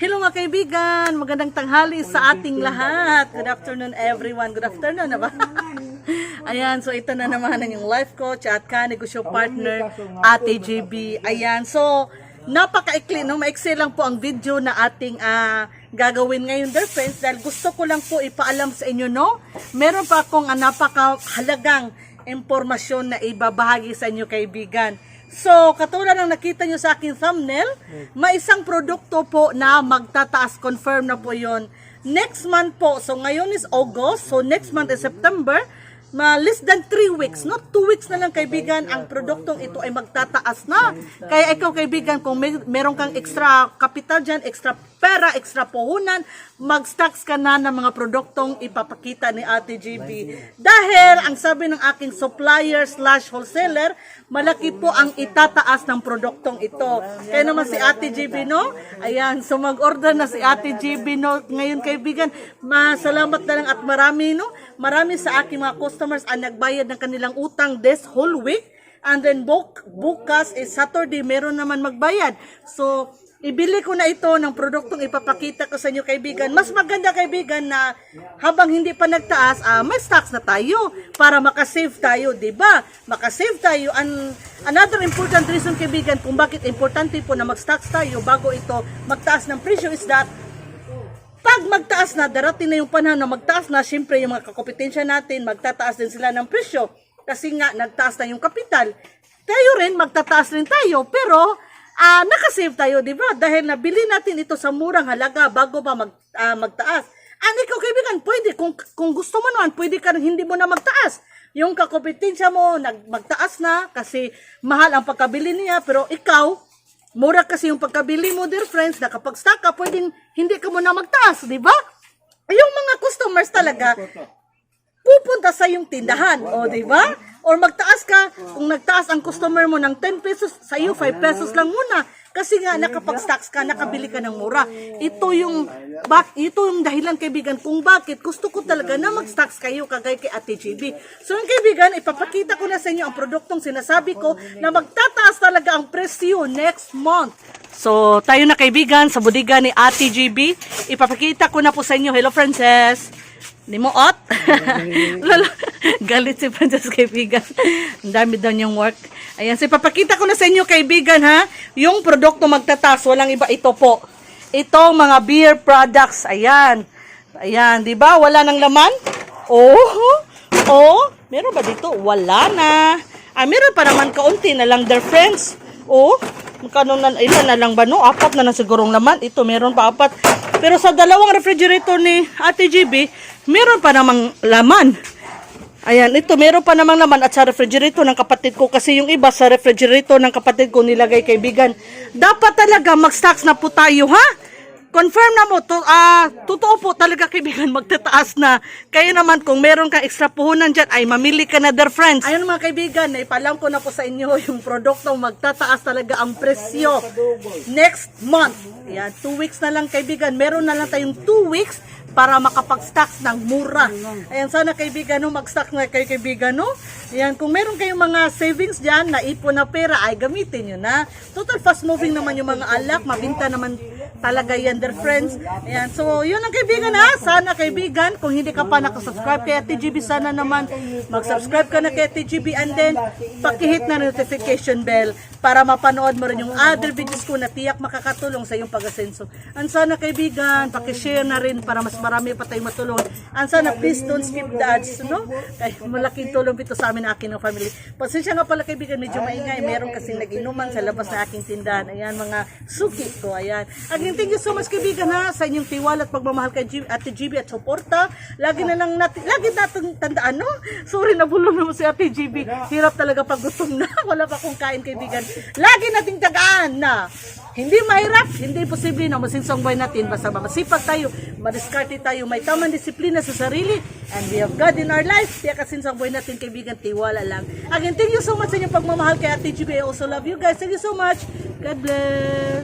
Hello mga kaibigan, magandang tanghali sa ating lahat. Good afternoon everyone. Good afternoon na ba? Ayan, so ito na naman ang yung life coach at ka-negosyo partner, Ate JB. Ayan, so napaka-ikli, no? Maiksi lang po ang video na ating ah, gagawin ngayon, dear friends, dahil gusto ko lang po ipaalam sa inyo, no? Meron pa akong ah, napakahalagang impormasyon na ibabahagi sa inyo, kaibigan. So, katulad ng nakita nyo sa aking thumbnail, may isang produkto po na magtataas, confirm na po yon Next month po, so ngayon is August, so next month is September, ma less than 3 weeks, not 2 weeks na lang kaibigan, ang produktong ito ay magtataas na. Kaya ikaw kaibigan, kung may, meron kang extra capital dyan, extra pera, extra puhunan, mag-stocks ka na ng mga produktong ipapakita ni Ate GB. Dahil, ang sabi ng aking supplier slash wholesaler, malaki po ang itataas ng produktong ito. Kaya naman si Ate GB, no? Ayan, so mag-order na si Ate GB, no? Ngayon, kaibigan, masalamat na lang at marami, no? Marami sa aking mga ang nagbayad ng kanilang utang this whole week. And then buk bukas is Saturday, meron naman magbayad. So, ibili ko na ito ng produktong ipapakita ko sa inyo kaibigan. Mas maganda kaibigan na habang hindi pa nagtaas, ah, may stocks na tayo para makasave tayo, 'di ba? Makasave tayo. And another important reason kaibigan kung bakit importante po na mag-stocks tayo bago ito magtaas ng presyo is that pag magtaas na, darating na yung panahon na magtaas na, syempre yung mga kakompetensya natin, magtataas din sila ng presyo. Kasi nga, nagtaas na yung kapital. Tayo rin, magtataas rin tayo. Pero, ah nakasave tayo, di ba? Dahil nabili natin ito sa murang halaga bago pa mag, ah, magtaas. And ikaw, kaibigan, pwede. Kung, kung gusto mo naman, pwede ka hindi mo na magtaas. Yung kakompetensya mo, nag, magtaas na kasi mahal ang pagkabili niya. Pero ikaw, Mura kasi yung pagkabili mo, dear friends, na kapag stock ka, pwedeng hindi ka muna magtaas, di ba? Yung mga customers talaga, pupunta sa yung tindahan, o di ba? Or magtaas ka, kung nagtaas ang customer mo ng 10 pesos, sa iyo 5 pesos lang muna. Kasi nga, nakapag-stocks ka, nakabili ka ng mura. Ito yung, bak, ito yung dahilan, kaibigan, kung bakit gusto ko talaga na mag-stocks kayo kagay kay Ate GB. So, yung kaibigan, ipapakita ko na sa inyo ang produktong sinasabi ko na magtataas talaga ang presyo next month. So, tayo na kaibigan sa bodega ni Ate GB. Ipapakita ko na po sa inyo. Hello, Princess. Ni mo ot? Lalo, galit si Princess kaibigan. Ang dami daw niyang work. Ayan, so ipapakita ko na sa inyo kaibigan ha, yung produkto magtatas, walang iba ito po. Itong mga beer products, ayan. Ayan, di ba? Wala nang laman? Oh, oh, meron ba dito? Wala na. Ah, meron pa naman kaunti na lang, dear friends. Oh, magkano na, ilan na lang ba no? Apat na lang sigurong naman. Ito, meron pa apat. Pero sa dalawang refrigerator ni Ate GB, meron pa namang laman. Ayan, ito meron pa namang laman at sa refrigerator ng kapatid ko kasi yung iba sa refrigerator ng kapatid ko nilagay kaibigan. Dapat talaga mag-stocks na po tayo, ha? Confirm na mo, to, ah, totoo po talaga kaibigan, magtataas na. Kaya naman kung meron kang extra puhunan dyan, ay mamili ka na dear friends. Ayun mga kaibigan, naipalam ko na po sa inyo yung produktong magtataas talaga ang presyo next month. Ayan, two weeks na lang kaibigan, meron na lang tayong two weeks para makapag-stocks ng mura. Ayan, sana kaibigan, no, mag-stock na kayo kaibigan, no? Ayan, kung meron kayong mga savings dyan, na ipon na pera, ay gamitin nyo na. Total fast moving naman yung mga alak, mabinta naman talaga yan, dear friends. Ayan, so yun ang kaibigan ha. Sana kaibigan, kung hindi ka pa nakasubscribe kay Ate GB, sana naman mag-subscribe ka na kay Ate GB and then pakihit na notification bell para mapanood mo rin yung other videos ko na tiyak makakatulong sa iyong pag-asenso. And sana kaibigan, pakishare na rin para mas marami pa tayong matulungan. And sana please don't skip the ads, no? Kaya malaking tulong ito sa amin akin ng family. Pasensya nga pala kaibigan, medyo maingay. Meron kasing nag-inuman sa labas na aking tindahan. Ayan, mga suki ko. Ayan. Again, thank you so much kaibigan ha sa inyong tiwala at pagmamahal kay G- Ate GB at suporta. Lagi na lang natin, lagi natin tandaan, no? Sorry, nabulong naman si Ate GB. Hirap talaga pag gutom na. Wala pa akong kain kaibigan. Lagi nating tagaan na hindi mahirap, hindi posible na masinsong buhay natin. Basta masipag tayo, madiskarte tayo, may tamang disiplina sa sarili, and we have God in our life. Kaya kasinsang buhay natin, kaibigan, tiwala lang. Again, thank you so much sa inyong pagmamahal kay Ate GB. I also love you guys. Thank you so much. God bless.